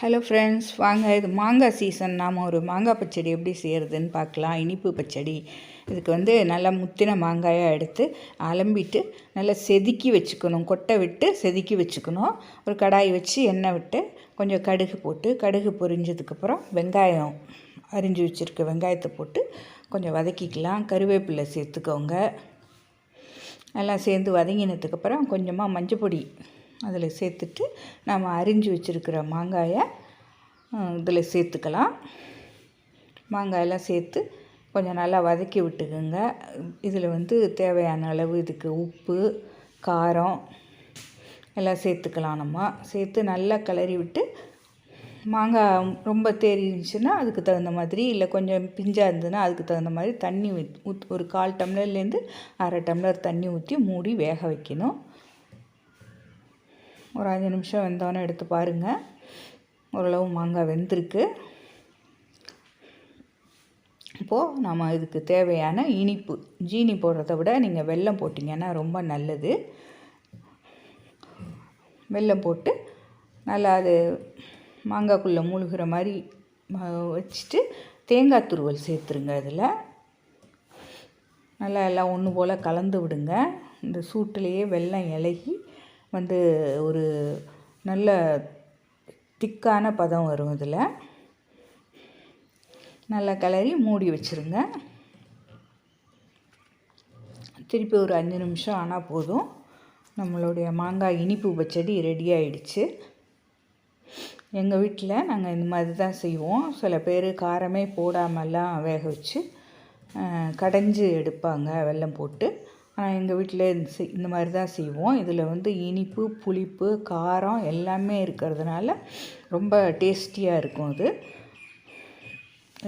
Hello friends வாங்க இது மாங்காய் சீசன் நாம் ஒரு மாங்காய் பச்சடி எப்படி செய்கிறதுன்னு பார்க்கலாம். இனிப்பு பச்சடி. இதுக்கு வந்து நல்லா முத்தின மாங்காயாக எடுத்து அலம்பிட்டு நல்லா செதுக்கி வச்சுக்கணும். கொட்டை விட்டு செதுக்கி வச்சுக்கணும். ஒரு கடாய் வச்சு எண்ணெய் விட்டு கொஞ்சம் கடுகு போட்டு கடுகு பொரிஞ்சதுக்கப்புறம் வெங்காயம் அரிஞ்சு வச்சுருக்க வெங்காயத்தை போட்டு கொஞ்சம் வதக்கிக்கலாம். கருவேப்பிலை சேர்த்துக்கோங்க. நல்லா சேர்ந்து வதங்கினதுக்கப்புறம் கொஞ்சமாக மஞ்சள் பொடி அதில் சேர்த்துட்டு நம்ம அரிஞ்சு வச்சுருக்கிற மாங்காயை இதில் சேர்த்துக்கலாம். மாங்காயெல்லாம் சேர்த்து கொஞ்சம் நல்லா வதக்கி விட்டுக்குங்க. இதில் வந்து தேவையான அளவு இதுக்கு உப்பு காரம் எல்லாம் சேர்த்துக்கலாம் நம்ம. சேர்த்து நல்லா கிளறி விட்டு மாங்காய் ரொம்ப தேறிச்சுன்னா அதுக்கு தகுந்த மாதிரி இல்லை கொஞ்சம் பிஞ்சாக இருந்ததுன்னா அதுக்கு தகுந்த மாதிரி தண்ணி ஊத் ஒரு கால் டம்ளர்லேருந்து அரை டம்ளர் தண்ணி ஊற்றி மூடி வேக வைக்கணும். ஒரு அஞ்சு நிமிஷம் வெந்தோன்னே எடுத்து பாருங்கள் ஓரளவு மாங்காய் வெந்திருக்கு. இப்போது நம்ம இதுக்கு தேவையான இனிப்பு ஜீனி போடுறத விட நீங்கள் வெல்லம் போட்டிங்கன்னா ரொம்ப நல்லது. வெல்லம் போட்டு நல்லா அது மாங்காய்க்குள்ளே மூழ்கிற மாதிரி வச்சுட்டு தேங்காய் துருவல் சேர்த்துருங்க அதில் நல்லா எல்லாம் ஒன்று போல் கலந்து விடுங்க. இந்த சூட்டிலேயே வெல்லம் இலகி வந்து ஒரு நல்ல திக்கான பதம் வரும் இதில். நல்லா கிளறி மூடி வச்சுருங்க. திருப்பி ஒரு அஞ்சு நிமிஷம் ஆனால் போதும். நம்மளுடைய மாங்காய் இனிப்பு பச்சடி ரெடி ஆயிடுச்சு. எங்கள் வீட்டில் நாங்கள் இந்த மாதிரி தான் செய்வோம். சில பேர் காரமே போடாமலாம் வேக வச்சு கடைஞ்சி எடுப்பாங்க வெல்லம் போட்டு. ஆனால் எங்கள் வீட்டில் இந்த மாதிரி தான் செய்வோம். இதில் வந்து இனிப்பு புளிப்பு காரம் எல்லாமே இருக்கிறதுனால ரொம்ப டேஸ்டியாக இருக்கும் அது.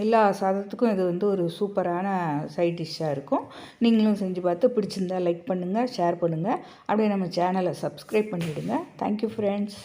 எல்லா சாதத்துக்கும் இது வந்து ஒரு சூப்பரான சைட் டிஷ்ஷாக இருக்கும். நீங்களும் செஞ்சு பார்த்து பிடிச்சிருந்தா லைக் பண்ணுங்கள் ஷேர் பண்ணுங்கள் அப்படியே நம்ம சேனலை சப்ஸ்கிரைப் பண்ணிவிடுங்க தேங்க்யூ ஃப்ரெண்ட்ஸ்